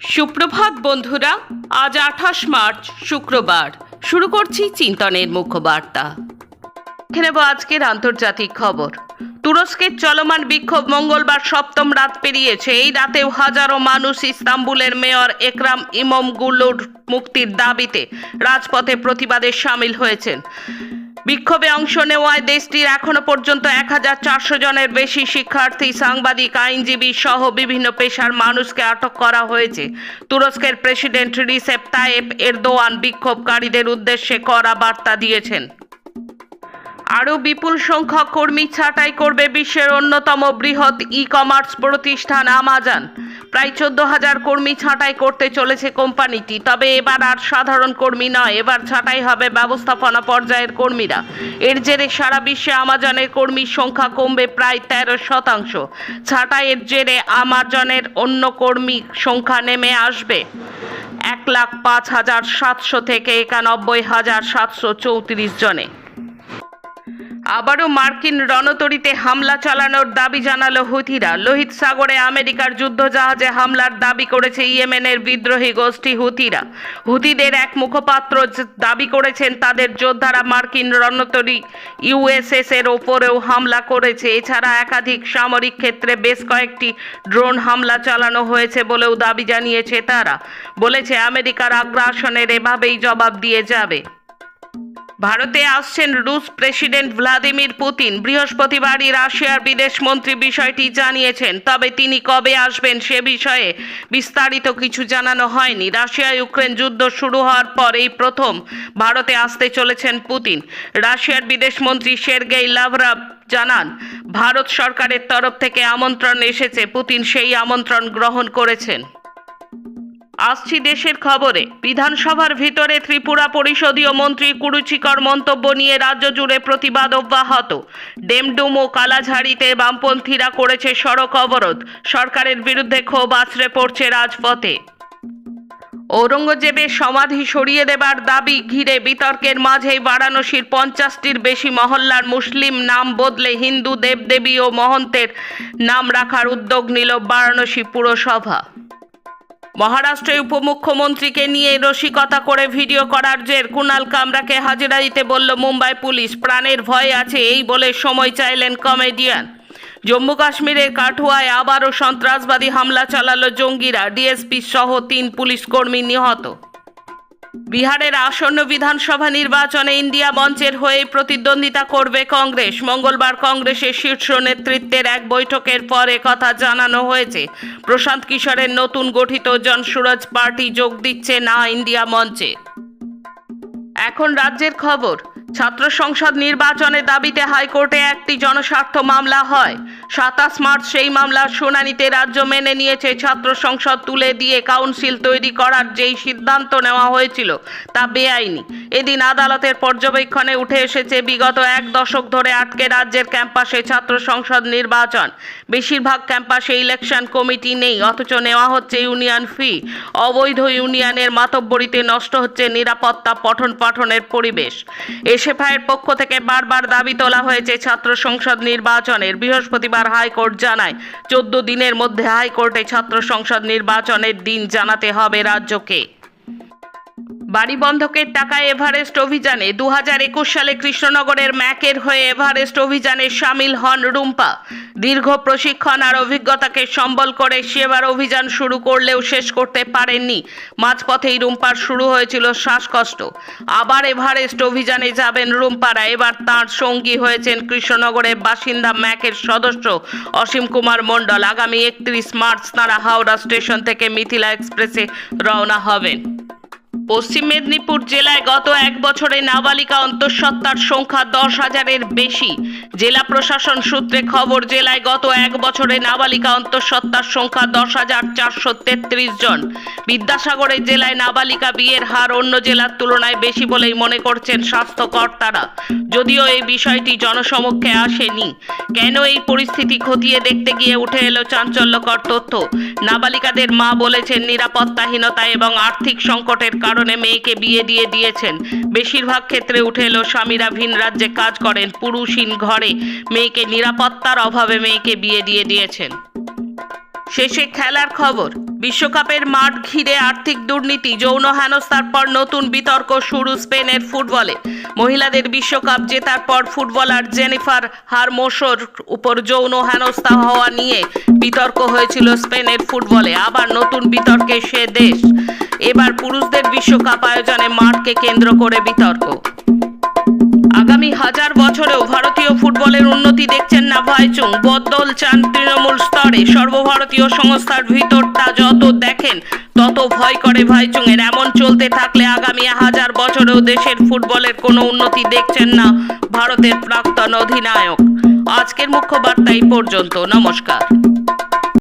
সুপ্রভাত বন্ধুরা, আজ আঠাশ মার্চ, শুক্রবার। শুরু করছি চিন্তনের মুখ্য বার্তা নেব আজকের আন্তর্জাতিক খবর। তুরস্কের চলমান বিক্ষোভ মঙ্গলবার সপ্তম রাত পেরিয়েছে। এই রাতেও হাজারো মানুষ ইস্তাম্বুলের মেয়র একরাম ইমমগুলোর মুক্তির দাবিতে রাজপথে প্রতিবাদে সামিল হয়েছেন। বিক্ষোভে অংশ নেওয়ায় দেশটির এখনও পর্যন্ত এক হাজার চারশো জনের বেশি শিক্ষার্থী, সাংবাদিক, আইনজীবী সহ বিভিন্ন পেশার মানুষকে আটক করা হয়েছে। তুরস্কের প্রেসিডেন্ট রিসেপ তায়েব এরদোয়ান বিক্ষোভকারীদের উদ্দেশ্যে কড়া বার্তা দিয়েছেন। আরও বিপুল সংখ্যক কর্মী ছাঁটাই করবে বিশ্বের অন্যতম বৃহৎ ই কমার্স প্রতিষ্ঠান আমাজন। প্রায় চোদ্দ হাজার কর্মী ছাঁটাই করতে চলেছে কোম্পানিটি, তবে এবার আর সাধারণ কর্মী নয়, এবার ছাঁটাই হবে ব্যবস্থাপনা পর্যায়ের কর্মীরা। এর জেরে সারা বিশ্বে আমাজনের কর্মীর সংখ্যা কমবে প্রায় তেরো শতাংশ। ছাঁটাইয়ের জেরে আমাজনের অন্য কর্মী সংখ্যা নেমে আসবে এক লাখ পাঁচ হাজার সাতশো থেকে একানব্বই হাজার সাতশো চৌত্রিশ জনে। আবারও মার্কিন রণতরীতে হামলা চালানোর দাবি জানালো হুথিরা। লোহিত সাগরে আমেরিকার যুদ্ধজাহাজে হামলার দাবি করেছে ইয়েমেনের বিদ্রোহী গোষ্ঠী হুথিরা। হুথিদের এক মুখপাত্র দাবি করেছেন, তাদের যোদ্ধারা মার্কিন রণতরী ইউএসএস এর ওপরেও হামলা করেছে। এছাড়া একাধিক সামরিক ক্ষেত্রে বেশ কয়েকটি ড্রোন হামলা চালানো হয়েছে বলেও দাবি জানিয়েছে তারা। বলেছে, আমেরিকার আগ্রাসনের এভাবেই জবাব দিয়ে যাবে। ভারতে আসছেন রুশ প্রেসিডেন্ট ভ্লাদিমির পুতিন। বৃহস্পতিবারই রাশিয়ার বিদেশমন্ত্রী বিষয়টি জানিয়েছেন, তবে তিনি কবে আসবেন সে বিষয়ে বিস্তারিত কিছু জানানো হয়নি। রাশিয়া ইউক্রেন যুদ্ধ শুরু হওয়ার পর এই প্রথম ভারতে আসতে চলেছেন পুতিন। রাশিয়ার বিদেশমন্ত্রী সের্গেই লাভরাভ জানান, ভারত সরকারের তরফ থেকে আমন্ত্রণ এসেছে, পুতিন সেই আমন্ত্রণ গ্রহণ করেছেন। আসছি দেশের খবরে। বিধানসভার ভিতরে ত্রিপুরা পরিষদীয় মন্ত্রী কুরুচিকর মন্তব্য নিয়ে রাজ্য জুড়ে প্রতিবাদ অব্যাহত। ডেমডুম ও কালাঝাড়িতে বামপন্থীরা করেছে সড়ক অবরোধ। সরকারের বিরুদ্ধে ক্ষোভ আছড়ে পড়ছে রাজপথে। ঔরঙ্গজেবের সমাধি সরিয়ে দেবার দাবি ঘিরে বিতর্কের মাঝেই বারাণসীর পঞ্চাশটির বেশি মহল্লার মুসলিম নাম বদলে হিন্দু দেবদেবী ও মহন্তের নাম রাখার উদ্যোগ নিল বারাণসী পুরসভা। মহারাষ্ট্রে উপমুখ্যমন্ত্রীকে নিয়ে রসিকতা করে ভিডিও করার জের। কুনাল কামরাকে হাজিরা দিতে বলল মুম্বাই পুলিশ। প্রাণের ভয় আছে এই বলে সময় চাইলেন কমেডিয়ান। জম্মু কাশ্মীরের কাঠুয়ায় আবারও সন্ত্রাসবাদী হামলা চালালো জঙ্গিরা। ডিএসপি সহ তিন পুলিশ কর্মী নিহত। বিহারের আসন্ন বিধানসভা নির্বাচনে ইন্ডিয়া মঞ্চের হয়ে প্রতিদ্বন্দ্বিতা করবে কংগ্রেস। মঙ্গলবার কংগ্রেসের শীর্ষ নেতৃত্বের এক বৈঠকের পর কথা জানানো হয়েছে। প্রশান্ত কিশোরের নতুন গঠিত জনসুরজ পার্টি যোগ দিচ্ছে না ইন্ডিয়া মঞ্চে। এখন রাজ্যের খবর, ছাত্র সংসদ নির্বাচনের দাবিতে হাইকোর্টে একটি জনস্বার্থ মামলা হয়। সাতাশ মার্চ সেই মামলার শুনানিতে রাজ্য মেনে নিয়েছে। ছাত্র সংসদ তুলে দিয়ে কাউন্সিল তৈরি করার যেই সিদ্ধান্ত নেওয়া হয়েছিল, তা বেআইনি। এদিন আদালতের পর্যবেক্ষণে উঠে এসেছে, বিগত এক দশক ধরে আটকে রাজ্যের ক্যাম্পাসে ছাত্র সংসদ নির্বাচন। বেশিরভাগ ক্যাম্পাসে ইলেকশন কমিটি নেই, অথচ নেওয়া হচ্ছে ইউনিয়ন ফি। অবৈধ ইউনিয়নের মাতব্বরিতে নষ্ট হচ্ছে নিরাপত্তা পঠন পাঠনের পরিবেশ। এসএফআইয়ের পক্ষ থেকে বারবার দাবি তোলা হয়েছে ছাত্র সংসদ নির্বাচনের। বৃহস্পতিবার হাইকোর্ট জানায়, চোদ্দ দিনের মধ্যে হাইকোর্টে ছাত্র সংসদ নির্বাচনের দিন জানাতে হবে রাজ্যকে। বাড়ি বন্ধকের টাকায় এভারেস্ট অভিযানে দু একুশ সালে কৃষ্ণনগরের ম্যাকের হয়ে এভারেস্ট অভিযানে সামিল হন রুম্পা। দীর্ঘ প্রশিক্ষণ আর অভিজ্ঞতাকে সম্বল করে সেবার অভিযান শুরু করলেও শেষ করতে পারেননি। মাঝপথেই রুম্পার শুরু হয়েছিল শ্বাসকষ্ট। আবার এভারেস্ট অভিযানে যাবেন রুম্পারা। এবার তাঁর সঙ্গী হয়েছেন কৃষ্ণনগরের বাসিন্দা ম্যাকের সদস্য অসীম কুমার মণ্ডল। আগামী একত্রিশ মার্চ তাঁরা হাওড়া স্টেশন থেকে মিথিলা এক্সপ্রেসে রওনা হবেন। পশ্চিম মেদিনীপুর জেলায় গত এক বছরে নাবালিকা অন্তঃসত্ত্বার সংখ্যা দশ হাজারের বেশি। জেলা প্রশাসন সূত্রে খবর, জেলায় গত এক বছরে নাবালিকা অন্তঃসত্ত্বার সংখ্যা দশ হাজার চারশো তেত্রিশ জন। বিদ্যাসাগরের জেলায় নাবালিকা বিয়ের হার অন্য জেলার তুলনায় বেশি বলেই মনে করছেন স্বাস্থ্যকর্তারা। যদিও এই বিষয়টি জনসমক্ষে আসেনি। কেন এই পরিস্থিতি খতিয়ে দেখতে গিয়ে উঠে এলো চাঞ্চল্যকর তথ্য? নাবালিকাদের মা বলেছেন, নিরাপত্তাহীনতা এবং আর্থিক সংকটের কারণে মেয়েকে বিয়ে দিয়ে দিয়েছেন। বেশিরভাগ ক্ষেত্রে উঠে এলো, স্বামীরা ভিন রাজ্যে কাজ করেন, পুরুষহীন ঘরে মেয়েকে নিরাপত্তার অভাবে মেয়েকে বিয়ে দিয়ে দিয়েছেন। শেষে খেলার খবর। বিশ্বকাপের মাঠ ঘিরে আর্থিক দুর্নীতি, যৌন হেনস্থার পর নতুন বিতর্ক শুরু স্পেনের ফুটবলে। মহিলাদের বিশ্বকাপ জেতার পর ফুটবলার জেনিফার হারমোসোর উপর যৌন হেনস্থা হওয়া নিয়ে বিতর্ক হয়েছিল স্পেনের ফুটবলে। আবার নতুন বিতর্কে সে দেশ। এবার পুরুষদের বিশ্বকাপ আয়োজনে মাঠকে কেন্দ্র করে বিতর্ক। আগামী হাজার বছরেও ভারতীয় ফুটবলের উন্নতি দেখছেন না ভাইচুং বদল চান তৃণমূল স্তরে। সর্বভারতীয় সংস্থার ভিতরটা যত দেখেন, তত ভয় করে ভাইচুং এর এমন চলতে থাকলে আগামী হাজার বছরেও দেশের ফুটবলের কোনো উন্নতি দেখছেন না ভারতের প্রাক্তন অধিনায়ক। আজকের মুখ্য বার্তা এই পর্যন্ত। নমস্কার।